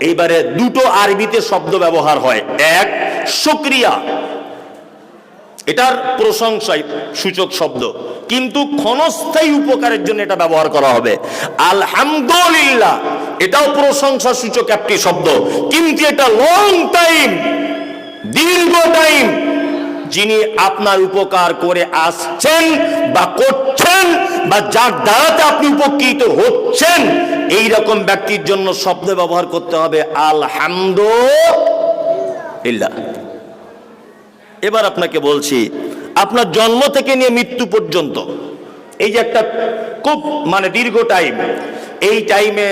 এইবারে দুটো আরবিতে শব্দ ব্যবহার হয়। এক, শুক্রিয়া। এটার প্রশংসায় সূচক শব্দ। কিন্তু ক্ষণস্থায়ী উপকারের জন্য এটা ব্যবহার করা হবে। আলহামদুলিল্লাহ। এটাও প্রশংসা সূচক একটি শব্দ। কিন্তু এটা লং টাইম দীর্ঘ টাইম যিনি আপনার উপকার করে আসছেন বা করছেন বা যার দ্বারাতে আপনি উপকৃত হচ্ছেন এই রকম ব্যক্তির জন্য শব্দ ব্যবহার করতে হবে, আলহামদুলিল্লাহ। এবার আপনাকে বলছি, আপনার জন্ম থেকে নিয়ে মৃত্যু পর্যন্ত, এই যে একটা খুব মানে দীর্ঘ টাইম এই টাইমে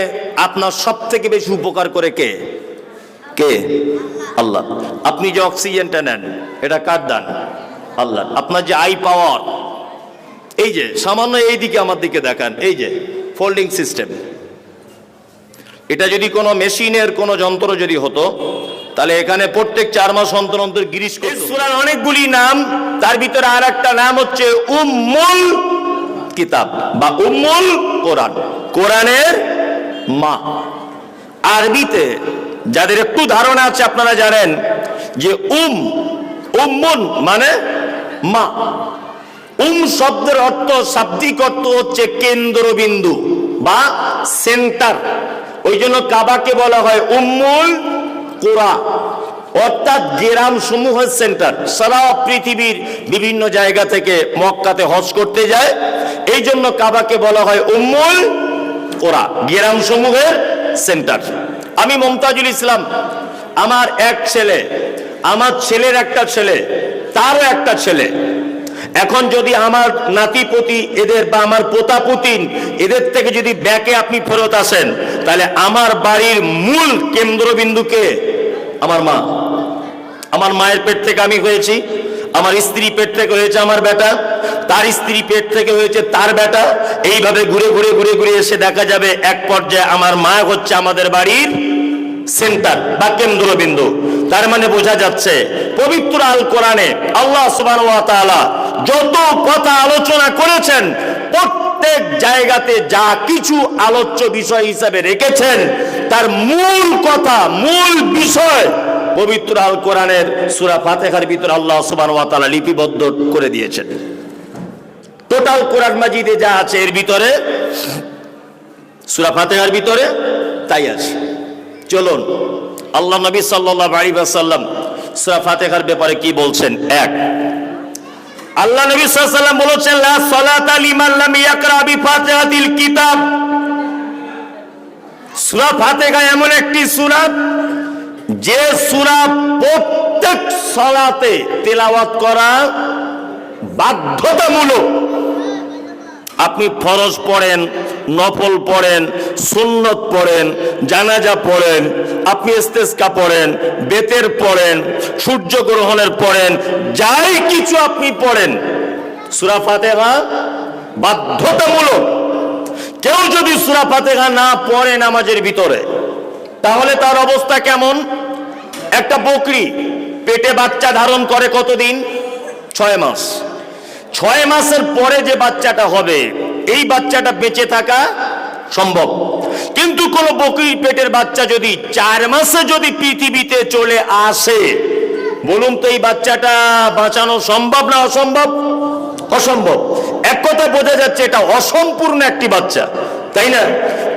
আপনার সব থেকে বেশি উপকার করে কে? কে? আল্লাহ। আপনি যে অক্সিজেনটা নেন, এটা কার দান? আল্লাহ। আপনার যে আই পাওয়ার এই যে, সামান্য এই দিকে আমার দিকে দেখান, এই যে ফোল্ডিং সিস্টেম এটা যদি কোনো মেশিনের কোনো যন্ত্র যদি হতো, তাহলে এখানে প্রত্যেক চার মাস অন্তর অন্তর গিরিশ সূরার অনেকগুলি নাম, তার ভিতরে আর একটা নাম হচ্ছে উম্মুল কিতাব বা উম্মুল কোরআন। কোরআনের মা। আরবিতে যাদের একটু ধারণা আছে আপনারা জানেন যে উম উম্মুন মানে মা। উম শব্দের অর্থ শাব্দিক অর্থ হচ্ছে কেন্দ্রবিন্দু বা সেন্টার। ওই জন্য কাবাকে বলা হয় উম্মুল কোরা। অর্থাৎ গ্রাম সমূহের সেন্টার। সারা পৃথিবীর বিভিন্ন জায়গা থেকে মক্কাতে হজ করতে যায়। এই জন্য কাবাকে বলা হয় উম্মুল কোরা গ্রাম সমূহের সেন্টার। আমি মমতাজুল ইসলাম, আমার এক ছেলে, আমার ছেলের একটা ছেলে, তারও একটা ছেলে। এখন যদি আমার নাতিপতি এদের বা আমার পোতা পুতিন এদের থেকে যদি ব্যাকে আপনি ফেরত আসেন, তাহলে আমার বাড়ির মূল কেন্দ্রবিন্দুকে আমার মা, আমার মায়ের পেট থেকে আমি হয়েছি, আমার স্ত্রী পেট থেকে হয়েছে আমার বেটা, তার স্ত্রী পেট থেকে হয়েছে তার বেটা। এইভাবে ঘুরে ঘুরে ঘুরে ঘুরে এসে দেখা যাবে এক পর্যায়ে আমার মা হচ্ছে আমাদের বাড়ির সেন্টার বা কেন্দ্রবিন্দু। তার মানে বোঝা যাচ্ছে, পবিত্র আল কোরআনে আল্লাহ তাআলা যত কথা আলোচনা করেছেন, প্রত্যেক জায়গাতে যা কিছু আলোচ্য বিষয় হিসাবে রেখেছেন, তার মূল কথা, মূল বিষয় পবিত্র আল কোরআনের সুরা ফাতিহার ভিতরে আল্লাহ সুবহানাহু ওয়া তাআলা লিপিবদ্ধ করে দিয়েছেন। টোটাল কোরআন মাজিদে যা আছে, এর ভিতরে, সূরা ফাতেহার ভিতরে তাই আছে। চলুন, আল্লাহ নবী ওয়াসাল্লাম সূরা ফাতিহার ব্যাপারে কি বলছেন? এক আল্লাহ নবী সাল্লাম বলেছেন, লা সালাতা লিমান লাম ইয়াকরা বিফাতিহাতিল কিতাব। সূরা ফাতিহা এমন একটি সূরা, যে সূরা প্রত্যেক সালাতে তেলাওয়াত করা বাধ্যতামূলক। আপনি ফরজ পড়েন, নফল পড়েন, সুন্নত পড়েন, জানাজা পড়েন, আপনি ইস্তেসকা পড়েন, বেতের পড়েন সূর্য গ্রহণের পড়েন, যাই কিছু আপনি পড়েন, সুরা ফাতেহা বাধ্যতামূলক। কেউ যদি সুরা ফাতেহা না পড়ে নামাজের ভিতরে, তাহলে তার অবস্থা কেমন? একটা বকরি পেটে বাচ্চা ধারণ করে কতদিন? ছয় মাস। ছয় মাসের পরে যে বাচ্চাটা হবে, এই বাচ্চাটা বেঁচে থাকা সম্ভব। কিন্তু কোন বকরি পেটের বাচ্চা যদি চার মাসে যদি পৃথিবীতে চলে আসে, বলুন তো এই বাচ্চাটা বাঁচানো সম্ভব না অসম্ভব? অসম্ভব। এক কথা বোঝা যাচ্ছে, এটা অসম্পূর্ণ একটি বাচ্চা, তাই না?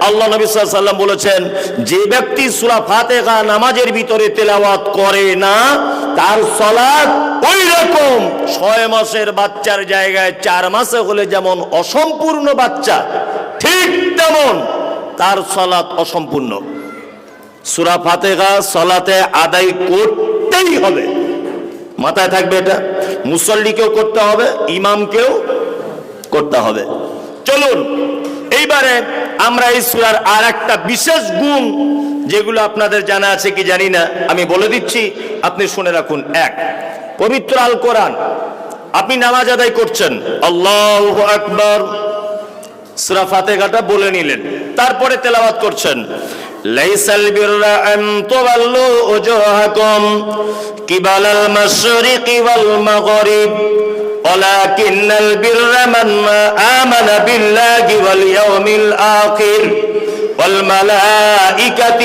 আল্লাহ নবী সাল্লাম বলেছেন, যে ব্যক্তি সূরা ফাতিহা নামাজের ভিতরে তেলাওয়াত করে না, তার সালাত ওই রকম। ছয় মাসের বাচ্চার জায়গায় চার মাসে হলে যেমন অসম্পূর্ণ বাচ্চা, ঠিক তেমন তার সালাত অসম্পূর্ণ। সুরা ফাতিহা সালাতে আদায় করতেই হবে। মাথায় থাকবে এটা? মুসল্লিকেও করতে হবে, ইমামকেও করতে হবে। চলুন, এইবারে আমরা এই সুরার আর একটা বিশেষ গুণ যেগুলো আপনাদের জানা আছে কি জানি না, আমি বলে দিচ্ছি, আপনি শুনে রাখুন। এক, পবিত্র আল কোরআন আপনি নামাজ আদায় করছেন। আল্লাহ আকবর। সুরা ফাতেহাটা বলে নিলেন। তারপরে তেলাওয়াত করছেন। লাইসাল বিররা আন তুওয়াল্লু উজুহাকুম কিবালাল ولكن البر من آمن بالله واليوم الآخر والملائكة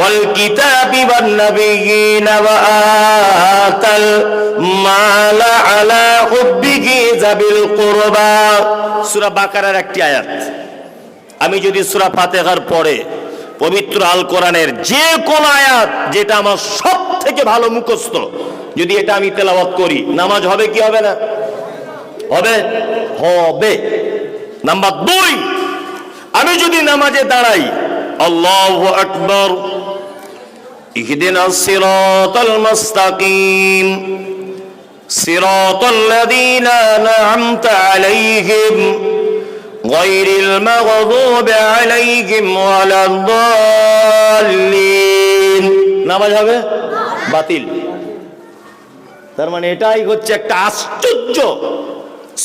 والكتاب والنبيين وآتى المال على حبه ذوي القربى সূরা বাকারার একটি আয়াত আমি যদি সূরা ফাতিহার পরে পবিত্র আল কোরআনের যে কোন আয়াত যেটা আমার সব থেকে ভালো মুখস্থ যদি এটা আমি তেলাওয়াত করি নামাজ হবে কি হবে না হবে হবে নাম্বার দুই আমি যদি নামাজে দাঁড়াই আল্লাহ আকবর اهدنا الصراط المستقيم صراط الذين أنعمت عليهم غير المغضوب عليهم ولا الضالين নামাজ হবে বাতিল তার মানে এটাই হচ্ছে একটা আশ্চর্য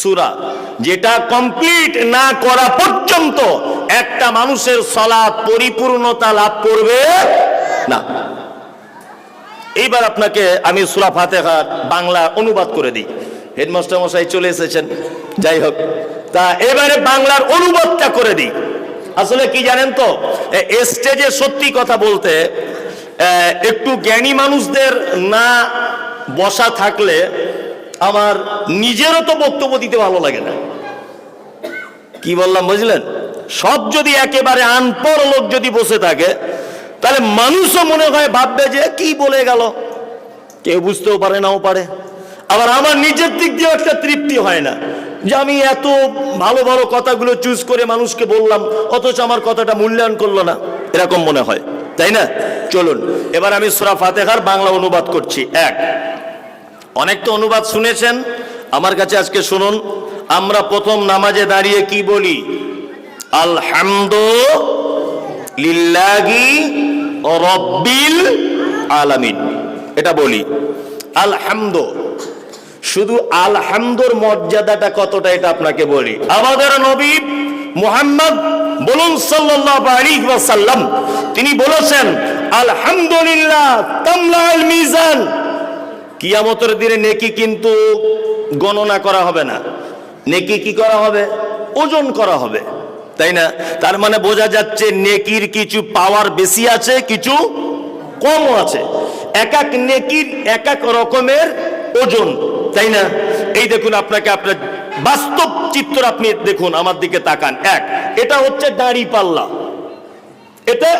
সুরা, যেটা কমপ্লিট না করা পর্যন্ত একটা মানুষের সলাৎ পরিপূর্ণতা লাভ করবে না। এইবার আপনাকে আমি সুরা ফাতেহার বাংলা অনুবাদ করে দিই। হেডমাস্টার মশাই চলে এসেছেন, যাই হোক। তা এবারে বাংলার অনুবাদটা করে দিই। আসলে কি জানেন তো স্টেজে সত্যি কথা বলতে একটু জ্ঞানী মানুষদের না বসা থাকলে আমার নিজেরও তো বক্তব্য দিতে ভালো লাগে না। কি বললাম, বুঝলেন? সব যদি একেবারে আনপর লোক যদি বসে থাকে, তাহলে মানুষও মনে হয় ভাববে যে কি বলে গেল। কেউ বুঝতেও পারে, নাও পারে। আবার আমার নিজের দিক দিয়ে একটা তৃপ্তি হয় না যে আমি এত ভালো ভালো কথাগুলো চুজ করে মানুষকে বললাম, অথচ আমার কথাটা মূল্যায়ন করল না। এরকম মনে হয়, তাই না? চলুন, এবার আমি সুরা ফাতেহার বাংলা অনুবাদ করছি। এক অনেক তো অনুবাদ শুনেছেন। আমার কাছে আজকে শুনুন, আমরা প্রথম নামাজে দাঁড়িয়ে কি বলি? আলহামদু রব্বিল আলামিন। এটা বলি, আলহামদু। শুধু আলহামদুর মর্যাদাটা কতটা এটা আপনাকে বলি। আমাদের নবী মুহাম্মদ বলুন ওয়াসাল্লাম, তিনি বলেছেন, আলহামদুলিল্লাহ তামলাল মিজান। কিয়ামতের দিনে নেকি কিন্তু গণনা করা হবে না। নেকি কি করা হবে? ওজন করা হবে। তাই না? তার মানে বোঝা যাচ্ছে নেকির কিছু পাওয়ার বেশি আছে, কিছু কমও আছে। এক এক নেকির এক এক রকমের ওজন, তাই না? এই দেখুন আপনাকে আপনার বাস্তব চিত্র আপনি দেখুন, আমার দিকে তাকান। এক, এটা হচ্ছে দাড়ি পাল্লা। এতে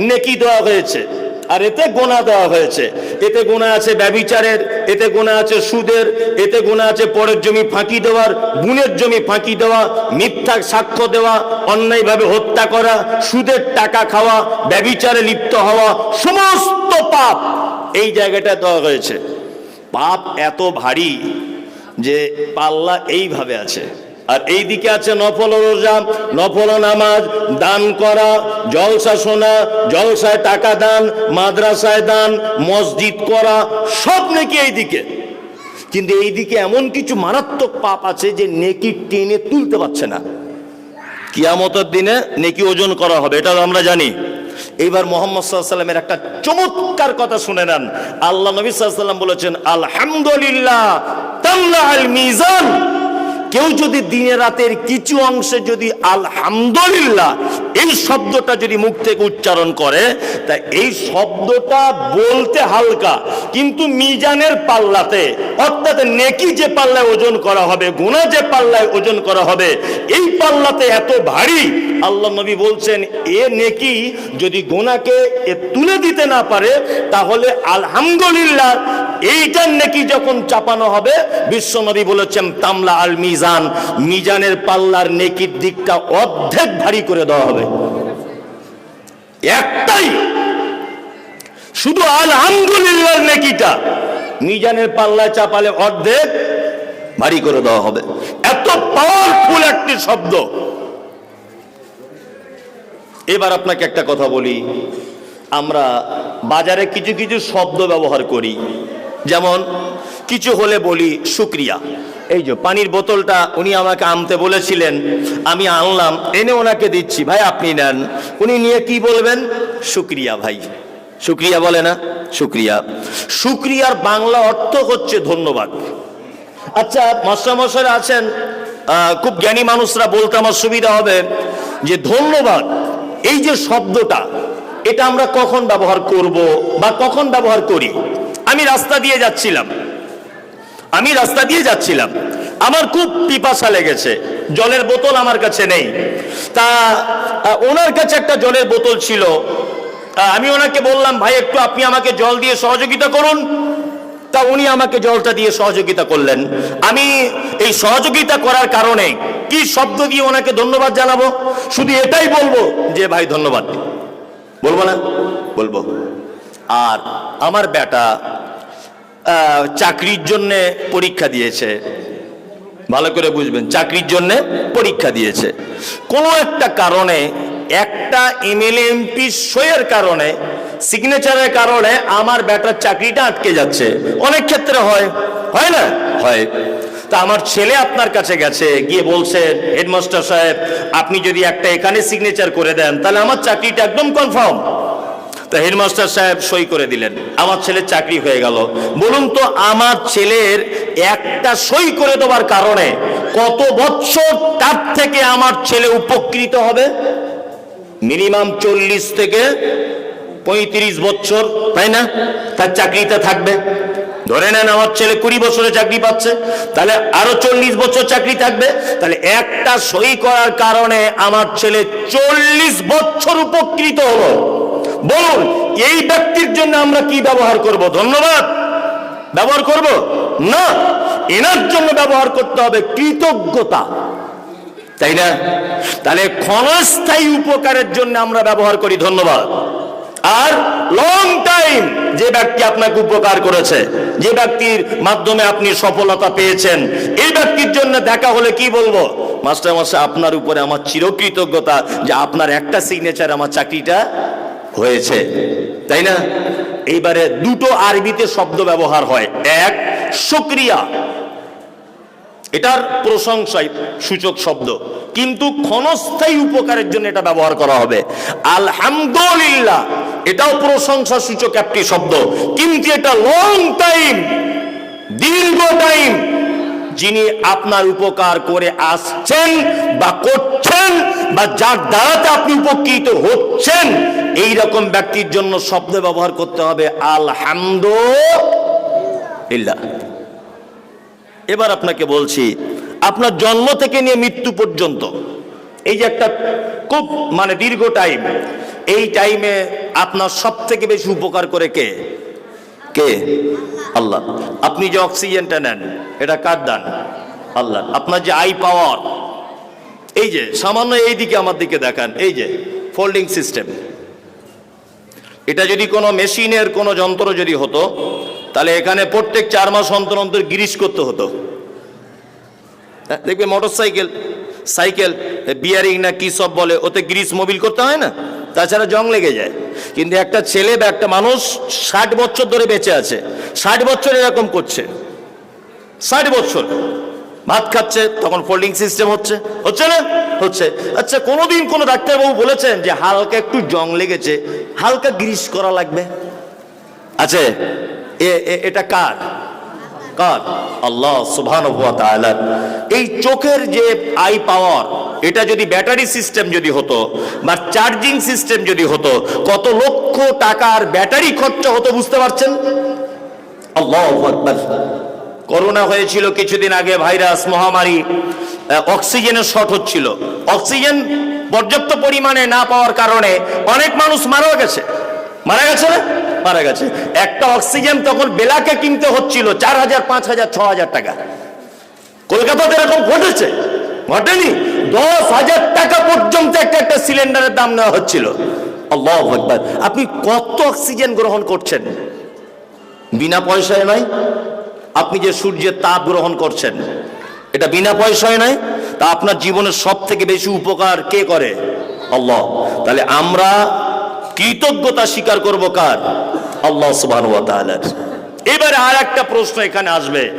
নেকি দেওয়া হয়েছে। আর এতে গোনা দেওয়া হয়েছে। এতে গোনা আছে ব্যবিচারের, এতে গোনা আছে সুদের, এতে গোনা আছে পরের জমি ফাঁকি দেওয়ার গুণের জমি ফাঁকি দেওয়া, মিথ্যা সাক্ষ্য দেওয়া, অন্যায়ভাবে হত্যা করা, সুদের টাকা খাওয়া, ব্যবিচারে লিপ্ত হওয়া, সমস্ত পাপ এই জায়গাটা দেওয়া হয়েছে। পাপ এত ভারী যে পাল্লা এইভাবে আছে। আর এই দিকে আছে নফল রোজা, নফল নামাজ, দান করা, জলসা শোনা, জলসায় টাকা দান, মাদ্রাসায় দান, মসজিদ করা, সব নাকি এই দিকে কিন্তু এই দিকে এমন কিছু মারাত্মক পাপ আছে যে নেকি টেনে তুলতে পারছে না। কিয়ামতের দিনে নেকি ওজন করা হবে, এটা আমরা জানি। এইবার মোহাম্মদ সাল্লামের একটা চমৎকার কথা শুনে নেন। আল্লাহ নবী সাল্লাম বলেছেন, আলহামদুলিল্লাহ মিজান। কেউ যদি দিনে রাতের কিছু অংশে যদি আলহামদুলিল্লাহ এই শব্দটা যদি মুখ থেকে উচ্চারণ করে, তা এই শব্দটা বলতে হালকা, কিন্তু মিজানের পাল্লাতে, অর্থাৎ নেকি যে পাল্লায় ওজন করা হবে গুণা যে পাল্লায় ওজন করা হবে, এই পাল্লাতে এত ভারী, আল্লাহ নবী বলছেন, এ নেকি যদি গোনাকে এ তুলে দিতে না পারে, তাহলে আলহামদুলিল্লাহ এইটার নেকি যখন চাপানো হবে, বিশ্ব নবী বলেছেন, তামলা আল মিজান। মিজানের পাল্লার নেকির দিকটা অর্ধেক ভারী করে দেওয়া হবে। একটাই। শুধু আলহামদুলিল্লাহ নেকিটা। মিজানের পাল্লায় চাপালে অর্ধেক ভারী করে দেওয়া হবে। এত পাওয়ারফুল একটি শব্দ। এবার আপনাকে একটা কথা বলি। আমরা বাজারে কিছু কিছু শব্দ ব্যবহার করি। যেমন কিছু হলে বলি শুক্রিয়া। এই যে পানির বোতলটা উনি আমাকে আনতে বলেছিলেন, আমি আনলাম, এনে ওনাকে দিচ্ছি, ভাই আপনি নেন। উনি নিয়ে কি বলবেন? শুক্রিয়া, ভাই। শুক্রিয়া বলে না, শুক্রিয়া। শুক্রিয়ার বাংলা অর্থ হচ্ছে ধন্যবাদ। আচ্ছা মাস্টারমশাই আছেন খুব জ্ঞানী মানুষরা বলতে আমার সুবিধা হবে যে ধন্যবাদ, এই যে শব্দটা, এটা আমরা কখন ব্যবহার করব বা কখন ব্যবহার করি? আমি রাস্তা দিয়ে যাচ্ছিলাম। আমি রাস্তা দিয়ে যাচ্ছিলাম। আমার খুব পিপাসা লেগেছে। জলের বোতল আমার কাছে নেই। তা ওনার কাছে একটা জলের বোতল ছিল। আমি ওনাকে বললাম, ভাই, একটু আপনি আমাকে জল দিয়ে সহযোগিতা করুন। তা উনি আমাকে জলটা দিয়ে সহযোগিতা করলেন। আমি এই সহযোগিতা করার কারণে কি শব্দ দিয়ে ওনাকে ধন্যবাদ জানাব? শুধু এটাই বলব যে, ভাই, ধন্যবাদ। বলব না? বলব। আর আমার বেটা চাকরির জন্য পরীক্ষা দিয়েছে। ভালো করে বুঝবেন, চাকরির জন্য পরীক্ষা দিয়েছে। কোনো একটা কারণে, একটা এমএলএ এমপি সইয়ের কারণে সিগনেচারের কারণে আমার বেটার চাকরিটা আটকে যাচ্ছে। অনেক ক্ষেত্রে হয় হয় না? হয়। তা আমার ছেলে আপনার কাছে গেছে, গিয়ে বলছেন হেডমাস্টার সাহেব, আপনি যদি একটা এখানে সিগনেচার করে দেন, তাহলে আমার চাকরিটা একদম কনফার্ম তা হেডমাস্টার সাহেব সই করে দিলেন। আমার ছেলের চাকরি হয়ে গেল। বলুন তো, আমার ছেলের একটা সই করে দেওয়ার কারণে কত বছর তার থেকে আমার ছেলে উপকৃত হবে? মিনিমাম চল্লিশ থেকে পঁয়ত্রিশ বছর তাই না? তার চাকরিটা থাকবে। ধরে নেন আমার ছেলে কুড়ি বছরে চাকরি পাচ্ছে, তাহলে আরও চল্লিশ বছর চাকরি থাকবে। তাহলে একটা সই করার কারণে আমার ছেলে চল্লিশ বছর উপকৃত হলো। বলুন, এই ব্যক্তির জন্য আমরা কি ব্যবহার করব? ধন্যবাদ। ব্যবহার করব? না, এনার জন্য ব্যবহার করতে হবে কৃতজ্ঞতা। তাই না? তাহলে ক্ষণস্থায়ী উপকারের জন্য আমরা ব্যবহার করি, ধন্যবাদ। আর লং টাইম যে ব্যক্তি আপনাকে উপকার করেছে, যে ব্যক্তির মাধ্যমে আপনি সফলতা পেয়েছেন, এই ব্যক্তির জন্য দেখা হলে কি বলব? মাস্টার মাস্টার আপনার উপরে আমার চিরকৃতজ্ঞতা যে আপনার একটা সিগনেচার আমার চাকরিটা হয়েছে। তাই না? এইবারে দুটো আরবিতে শব্দ ব্যবহার হয়। এক, শুক্রিয়া। এটার প্রশংসায় সূচক শব্দ। কিন্তু ক্ষণস্থায়ী উপকারের জন্য এটা ব্যবহার করা হবে। আলহামদুলিল্লাহ। এটাও প্রশংসা সূচক একটি শব্দ। কিন্তু এটা লং টাইম দীর্ঘ টাইম যিনি আপনার উপকার করে আসছেন বা করছেন বা যার দ্বারাতে আপনি উপকৃত হচ্ছেন এই রকম ব্যক্তির জন্য শব্দ ব্যবহার করতে হবে, আলহামদুলিল্লাহ। এবার আপনাকে বলছি, আপনার জন্ম থেকে নিয়ে মৃত্যু পর্যন্ত, এই যে একটা খুব মানে দীর্ঘ টাইম এই টাইমে আপনার সব থেকে বেশি উপকার করে কে? কে? আল্লাহ। আপনি যে অক্সিজেনটা নেন এটা কার দান? আল্লাহ। আপনার যে আই পাওয়ার এই যে সামান্য এই দিকে আমার দিকে দেখান এই যে ফোল্ডিং সিস্টেম। এটা যদি কোনো মেশিনের কোনো যন্ত্র যদি হতো তাহলে এখানে প্রত্যেক চার মাস অন্তর অন্তর গিরিশ করতে হতো। হ্যাঁ, দেখবে মোটর সাইকেল সাইকেল বিয়ারিং না কি সব বলে ওতে গ্রিস মোবিল করতে হয় না? তাছাড়া জং লেগে যায়। কিন্তু একটা ছেলে বা একটা মানুষ ষাট বছর ধরে বেঁচে আছে। ষাট বছর এরকম করছে। ষাট বছর। ভাত খাচ্ছে, তখন ফোল্ডিং সিস্টেম হচ্ছে। হচ্ছে না? হচ্ছে। আচ্ছা কোনোদিন কোনো ডাক্তারবাবু বলেছেন যে হালকা একটু জং লেগেছে, হালকা গ্রিস করা লাগবে? আছে। এটা কার? কার আল্লাহ সুবহান এই চোখের যে আই পাওয়ার এটা যদি ব্যাটারি সিস্টেম যদি হতো বা চার্জিং সিস্টেম যদি হতো, কত লক্ষ টাকার ব্যাটারি খরচা হতো বুঝতে পারছেন? আল্লাহ করোনা হয়েছিল কিছুদিন আগে, ভাইরাস, মহামারী অক্সিজেনের শর্ট হচ্ছিল। অক্সিজেন পর্যাপ্ত পরিমাণে না পাওয়ার কারণে অনেক মানুষ মারা গেছে। মারা গেছে না? মারা গেছে। একটা অক্সিজেন তখন বেলাকে কিনতে হচ্ছিল চার হাজার, পাঁচ হাজার, ছ হাজার টাকা। কলকাতাতে এরকম ঘটেছে? ঘটেনি। দশ হাজার টাকা পর্যন্ত একটা একটা সিলিন্ডারের দাম নেওয়া হচ্ছিল। আপনি কত অক্সিজেন গ্রহণ করছেন? বিনা পয়সায় নয়। আপনি যে সূর্যের তাপ গ্রহণ করছেন, এটা বিনা পয়সায় নয়। তা আপনার জীবনের সব থেকে বেশি উপকার কে করে? আল্লাহ। তাহলে আমরা কৃতজ্ঞতা স্বীকার করব কার? আল্লাহ সুবহান ওয়া তাআলার। এবারে আর একটা প্রশ্ন এখানে আসবে।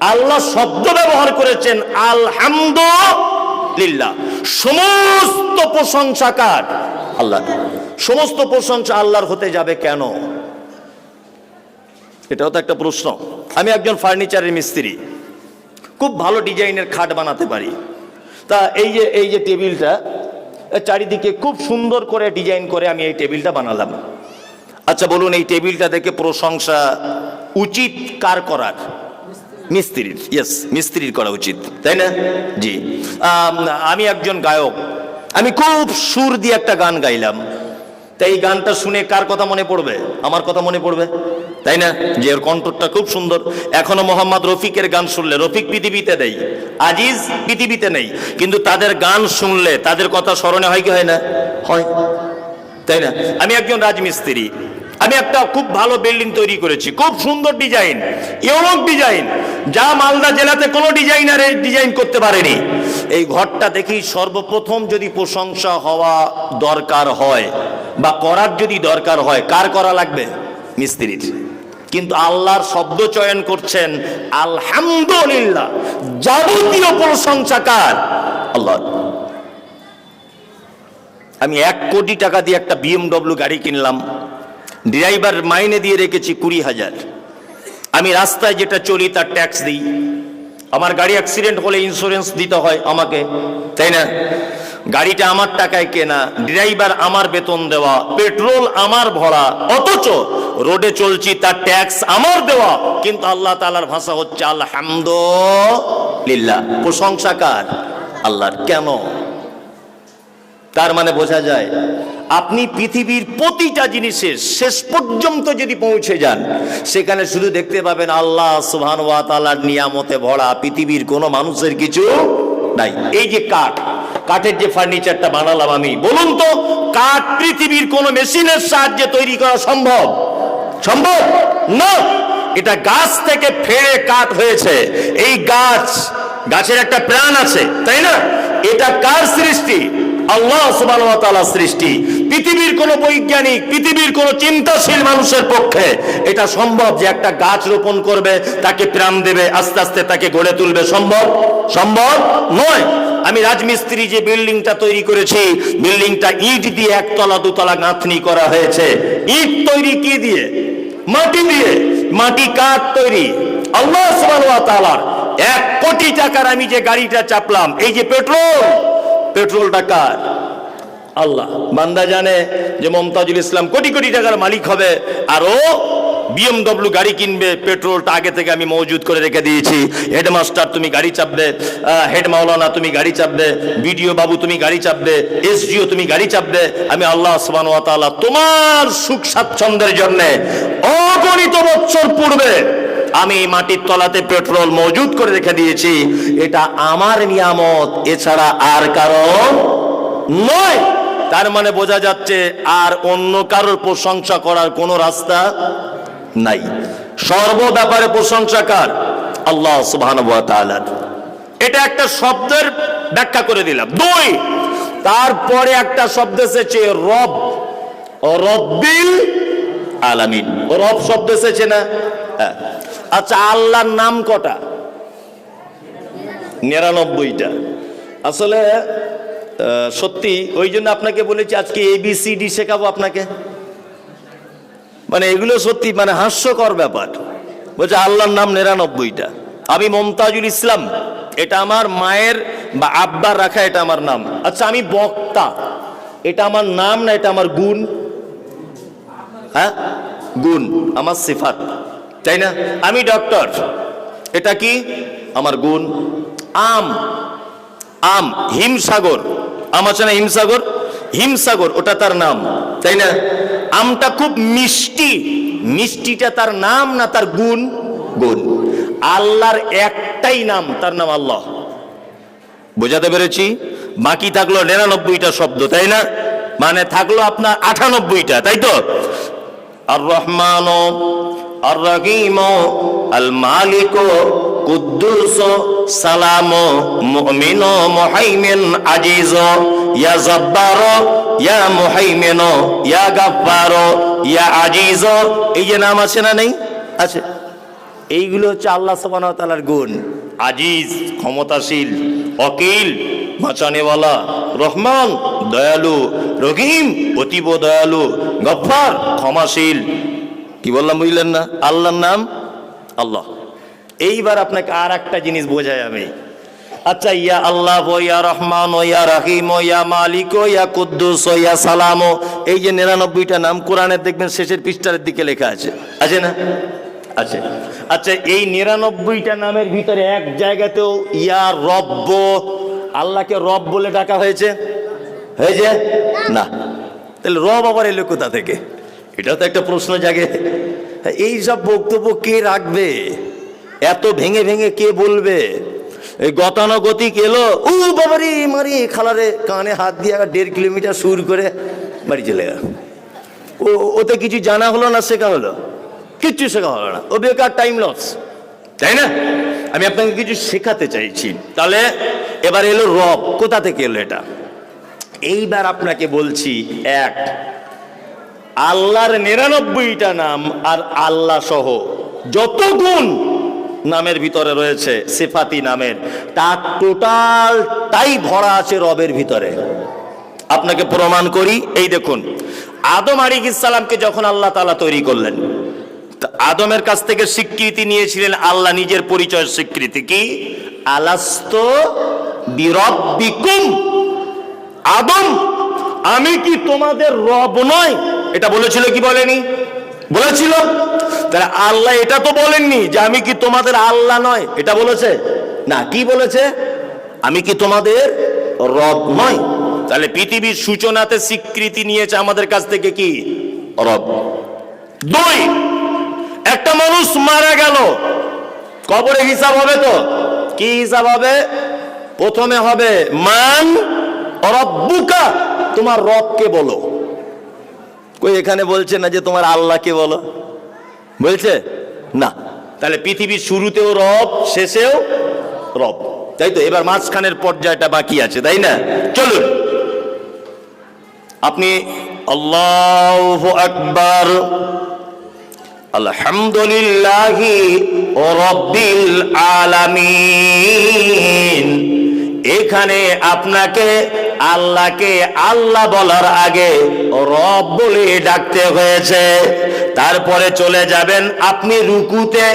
আল্লাহ শব্দ ব্যবহার করেছেন আলহামদুলিল্লাহ। সমস্ত প্রশংসা কার? আল্লাহ সমস্ত প্রশংসা আল্লাহর হতে যাবে কেন? এটাও তো একটা প্রশ্ন। আমি একজন ফার্নিচারের মিস্ত্রি। খুব ভালো ডিজাইনের খাট বানাতে পারি। তা এই যে এই যে টেবিলটা চারিদিকে খুব সুন্দর করে ডিজাইন করে আমি এই টেবিলটা বানালাম। আচ্ছা বলুন, এই টেবিলটা দেখে প্রশংসা উচিত কার করার? মিস্ত্রির ইয়েস মিস্ত্রির করা উচিত, তাই না? জি। আমি একজন গায়ক, আমি খুব সুর দিয়ে একটা গান গাইলাম। তাই এই গানটা শুনে কার কথা মনে পড়বে? আমার কথা মনে পড়বে? তাই না? যে ওর কণ্ঠটা খুব সুন্দর। এখনও মোহাম্মদ রফিকের গান শুনলে, রফিক পৃথিবীতে নেই, আজিজ পৃথিবীতে নেই, কিন্তু তাদের গান শুনলে, তাদের কথা স্মরণে হয় কি হয় না? হয়। তাই না? আমি একজন রাজমিস্ত্রি। আমি একটা খুব ভালো বিল্ডিং তৈরি করেছি, খুব সুন্দর ডিজাইন, ইউরোপ ডিজাইন। যা মালদা জেলাতে কোনো ডিজাইনার ডিজাইন করতে পারেনি। এই ঘরটা দেখি সর্বপ্রথম যদি প্রশংসা হওয়া দরকার হয় বা করার যদি দরকার হয়, কার করা লাগবে? মিস্ত্রির। কিন্তু আল্লাহর শব্দ চয়ন করছেন, আলহামদুলিল্লাহ, যাবতীয় প্রশংসা কার? আল্লাহ আমি এক কোটি টাকা দিয়ে একটা বিএমডব্লিউ গাড়ি কিনলাম, ড্রাইভার মাইনে দিয়ে রেখেছি কুড়ি হাজার। আমি রাস্তায় যেটা চলি তার ট্যাক্স দিই। আমার গাড়ি অ্যাক্সিডেন্ট হলে ইন্স্যুরেন্স দিতে হয় আমাকে, তাই না? গাড়িটা আমার টাকায় কেনা ড্রাইভার আমার বেতন দেওয়া পেট্রোল আমার ভরা, অথচ রোডে চলছি, তার ট্যাক্স আমার দেওয়া, কিন্তু আল্লাহ তালার ভাষা হচ্ছে আলহামদুলিল্লাহ। প্রশংসা কার? আল্লাহর। কেন? তার মানে বোঝা যায় আপনি পৃথিবীর প্রতিটা জিনিসের শেষ পর্যন্ত যদি পৌঁছে যান, সেখানে শুধু দেখতে পাবেন আল্লাহ সুবহান ওয়া তাআলার নিয়ামতে ভরা পৃথিবীর কোনো মানুষের কিছু নাই। এই যে কাঠ, কাঠের যে ফার্নিচারটা বানালাম আমি, বলুন তো, কাঠ পৃথিবীর কোন মেশিনের সাহায্যে তৈরি করা সম্ভব? সম্ভব? না। এটা গাছ থেকে ফেড়ে কাঠ হয়েছে। এই গাছ, গাছের একটা প্রাণ আছে, তাই না? এটা কার সৃষ্টি? আল্লাহ তাআলার সৃষ্টি। পৃথিবীর কোন বৈজ্ঞানিক, পৃথিবীর কোন চিন্তাশীল মানুষের পক্ষে এটা সম্ভব যে একটা গাছ রোপণ করবে, তাকে প্রাণ দেবে, আস্তে আস্তে তাকে গড়ে তুলবে। সম্ভব? সম্ভব নয়। আমি রাজমিস্ত্রি যে বিল্ডিংটা তৈরি করেছি, বিল্ডিংটা ইট দিয়ে একতলা দুতলা গাঁথনি করা হয়েছে। ইট তৈরি কি দিয়ে? মাটি দিয়ে। মাটি কাঠ তৈরি। আল্লাহ ওয়া এক কোটি টাকার আমি যে গাড়িটা চাপলাম, এই যে পেট্রোল পেট্রোলটা কার আল্লাহ, বান্দা জানে যে মমতাজুল ইসলাম কোটি কোটি টাকার মালিক হবে, আর ও বিএমডব্লিউ গাড়ি কিনবে, পেট্রোলটা আগে থেকে আমি মজুদ করে রেখে দিয়েছি। হেডমাস্টার, তুমি গাড়ি চাপবে হেড মাওলানা, তুমি গাড়ি চাপবে বিডিও বাবু, তুমি গাড়ি চাপবে এসডিও তুমি গাড়ি চাপবে, আমি আল্লাহ তাআলা তোমার সুখ স্বাচ্ছন্দ্যের জন্য অগণিত বছর পূর্বে আমি মাটির তলাতে পেট্রোল মজুদ করে রেখে দিয়েছি। এটা আমার নিয়ামত, এছাড়া আর কারণ নয়। তার মানে বোঝা যাচ্ছে আর অন্য কারোর প্রশংসা করার কোনো রাস্তা নাই। সর্ব ব্যাপারে প্রশংসা কার? আল্লাহ তাআলার এটা একটা শব্দের ব্যাখ্যা করে দিলাম। দুই, তারপরে একটা শব্দ এসেছে রব। রব্বিল আলামিন। রব শব্দ এসেছে না? হ্যাঁ। আচ্ছা আল্লাহর নাম কটা? নিরানব্বইটা। আসলে সত্যি, ওই জন্য আপনাকে বলেছি, আজকে এবিসিডি শেখাবো আপনাকে। মানে এগুলো সত্যি মানে হাস্যকর ব্যাপার। বলছে, আল্লাহর নাম নিরানব্বইটা। আমি মমতাজুল ইসলাম, এটা আমার মায়ের বা আব্বার রাখা, এটা আমার নাম। আচ্ছা আমি বক্তা। এটা আমার নাম না, এটা আমার গুণ? হ্যাঁ? গুণ, আমার সিফাত। তাই না? আমি ডক্টর এটা কি? আমার গুণ। আম। আম, হিমসাগর। আম আছে না হিমসাগর? হিমসাগর, ওটা তার নাম। তাই না? আমটা খুব মিষ্টি। মিষ্টিটা তার নাম না তার গুণ? গুণ। আল্লাহর একটাই নাম, তার নাম আল্লাহ। বোঝাতে পেরেছি? বাকি থাকল নিরানব্বইটা শব্দ, তাই না? মানে থাকল আপনার আটানব্বইটা, তাই তো? আর রহমান আর রহিম আল মালিক কুদ্দুস সালাম মুমিন মুহাইমিন আজিজ ইয়া জব্বার ইয়া মুহাইমিন ইয়া গাফফার এই যে নাম আছে না নেই? আছে। এইগুলো হচ্ছে আল্লাহ সুবহানাহু তাআলার গুণ। আজিজ, ক্ষমতাশীল, অকিল, বাঁচানেওয়ালা, রহমান, দয়ালু, রহিম, অতীব দয়ালু, গফ্ফার, ক্ষমাশীল কি বললাম বুঝলেন না? আল্লাহর নাম আল্লাহ। এইবার আপনাকে আর একটা জিনিস বোঝাই আমি। আচ্ছা ইয়া আল্লাহ, ইয়া রহমান, ইয়া রাহিম, ইয়া মালিক, ইয়া কুদ্দুস, ইয়া সালাম। এই যে নিরানব্বইটা নাম কোরআনের দেখবেন শেষের পৃষ্ঠার দিকে লেখা আছে। আছে না? আছে। আচ্ছা এই নিরানব্বইটা নামের ভিতরে এক জায়গাতেও ইয়া রব্ব, আল্লাহকে রব বলে ডাকা হয়েছে? হয়েছে? না। তাহলে রব আবার এলো কোথা থেকে? এটা তো একটা প্রশ্ন জাগে। এই সব বক্তব্য কে রাখবে? এত ভেঙে ভেঙে কে বলবে? এই গতানুগতিক এলো ও বাবারি, মারি, খালারে, কানে হাত দিয়ে দেড় কিলোমিটার সুর করে বাড়ি চলে গেল। ও, ওতে কিছু জানা হলো না, শেখা হলো? কিচ্ছু শেখা হলো না। ও বেকার টাইম লস তাই না? আমি আপনাকে কিছু শেখাতে চাইছি। তাহলে এবার এলো রব। কোথা থেকে এলো এটা? এইবার আপনাকে বলছি, এক আল্লাহর নিরানব্বইটা নাম আর আল্লাহ সহ যত গুণ নামের ভিতরে রয়েছে, সেফাতি নামের তার টোটাল তাই ভরা আছে রবের ভিতরে। আপনাকে প্রমাণ করি, এই দেখুন, আদম আলিক ইসালামকে যখন আল্লাহ তালা তৈরি করলেন আদমের কাছ থেকে স্বীকৃতি নিয়েছিলেন আল্লাহ নিজের পরিচয় স্বীকৃতি কি? আলাস্ত আদম, আমি কি তোমাদের রব নয়? এটা বলেছিল কি বলেনি? বলেছিল? তাহলে আল্লাহ এটা তো বলেননি যে আমি কি তোমাদের আল্লাহ নয়। এটা বলেছে? না, কি বলেছে? আমি কি তোমাদের রব নয় তাহলে পৃথিবীর সূচনাতে স্বীকৃতি নিয়েছে আমাদের কাছ থেকে কি? রব। দুই, একটা মানুষ মারা গেল। কবরে হিসাব হবে তো? কি হিসাব হবে? প্রথমে হবে, মান রব্বুকা, তোমার রবকে বলো। কই এখানে বলছে না যে তোমার আল্লাহকে বলো? বলছে? না। তাহলে পৃথিবীর শুরুতেও রব, শেষেও রব। তাই তো? এবার মাঝখানের পর্যায়টা বাকি আছে, তাই না? চলুন। আপনি আল্লাহ আকবার, আলহামদুলিল্লাহি রব্বিল আলামিন। এখানে আপনাকে আল্লাহকে আল্লাহ বলার আগে রব বলে ডাকতে হয়েছে। তারপরে চলে যাবেন আপনি রুকুতে।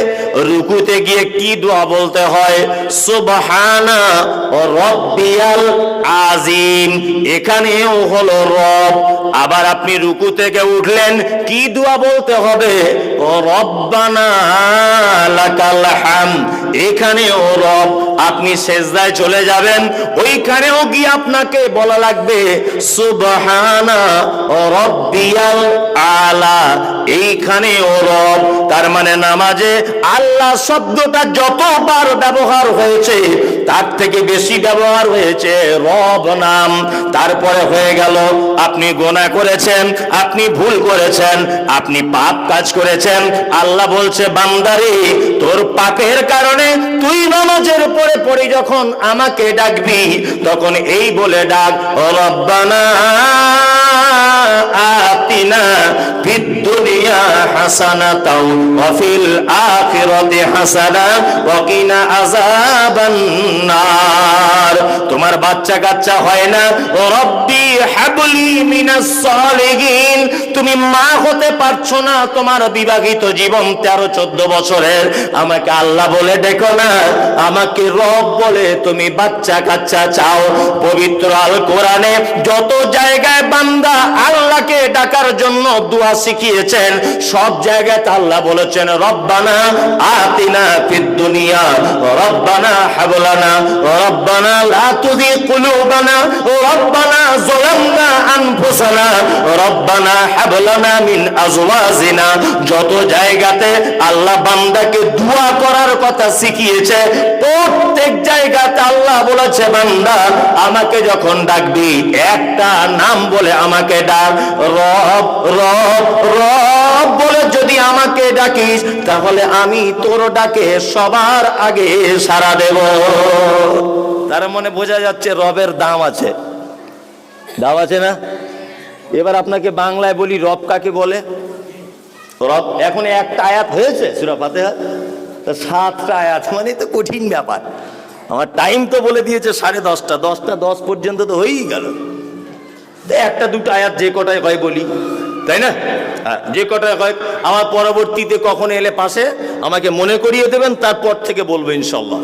রুকুতে গিয়ে কি দোয়া বলতে হয়? সুবহানা রব্বিয়াল আজিম এখানেও হলো রব। আবার আপনি রুকু থেকে উঠলেন, কি দোয়া বলতে হবে? রব্বানা লাকাল হাম এখানেও রব, আপনি সেজদায় চলে যাবেন, ওইখানেও গিয়ে আপনাকে বলা লাগবে, সুবহানা রব্বিয়াল আলা। এইখানেও রব, তার মানে নামাজে আল্লাহ শব্দটা যতবার ব্যবহার হয়েছে, তার থেকে বেশি ব্যবহার হয়েছে রব নাম। তারপরে হয়ে গেল, আপনি গোনা করেছেন, আপনি ভুল করেছেন, আপনি পাপ কাজ করেছেন। আল্লাহ বলছে, বান্দারে, তোর পাপের কারণে তুই নামাজের পরে পড়ে যখন আমাকে ডাকবি, তখন এই বলে ডাক, রব্বানা আতিনা ফিদ দুনিয়া ওয়া ফিল আখিরাতি হাসানা, ওয়া কিনা আযাবান নার তোমার বাচ্চা কাচ্চা হয় না? ও রব্বি হাবলি মিনাস সালিহিন। তুমি মা হতে পারছ না, তোমার বিবাহিত জীবন তেরো চোদ্দ বছরের। আমাকে আল্লাহ বলে দেখো না, আমাকে রব বলে তুমি বাচ্চা কাচ্চা চাও। পবিত্র আল কোরআনে যত জায়গায় বান্দা আল্লাহকে ডাকার জন্য দোয়া শিখিয়েছেন, সব জায়গায় আল্লাহ বলেছেন, রব্বানা আতিনা ফিদ দুনিয়া, রব্বানা হাবলানা, রব্বানা লা তুযি কুলুবানা, রব্বানা যালামনা আনফুসানা, রব্বানা হাবলানা মিন আজওয়াজিনা। যত জায়গাতে আল্লাহ বান্দাকে দোয়া করার কথা শিখিয়েছে, প্রত্যেক জায়গাতে আল্লাহ বলেছে, বান্দা, আমাকে যখন ডাকবি, একটা নাম বলে আমাকে ডাক। রব রব রব বলে যদি আমাকে ডাকিস, তাহলে আমি তোর ডাকে সবার আগে সারা দেব। তার মনে বোঝা যাচ্ছে রবের দাম আছে। দাম আছে না? এবার আপনাকে বাংলায় বলি, রব কাকে বলে? রব, এখন একটা আয়াত হয়েছে, সুরা তা সাতটা আয়াত মানে তো কঠিন ব্যাপার। আমার টাইম তো বলে দিয়েছে সাড়ে দশটা দশটা দশ পর্যন্ত তো হয়েই গেল। একটা দুটো আয়াত যে কটায় হয় বলি, তাই না? যে কটায় হয়, আমার পরবর্তীতে কখন এলে পাশে, আমাকে মনে করিয়ে দেবেন, তারপর থেকে বলব ইনশাল্লাহ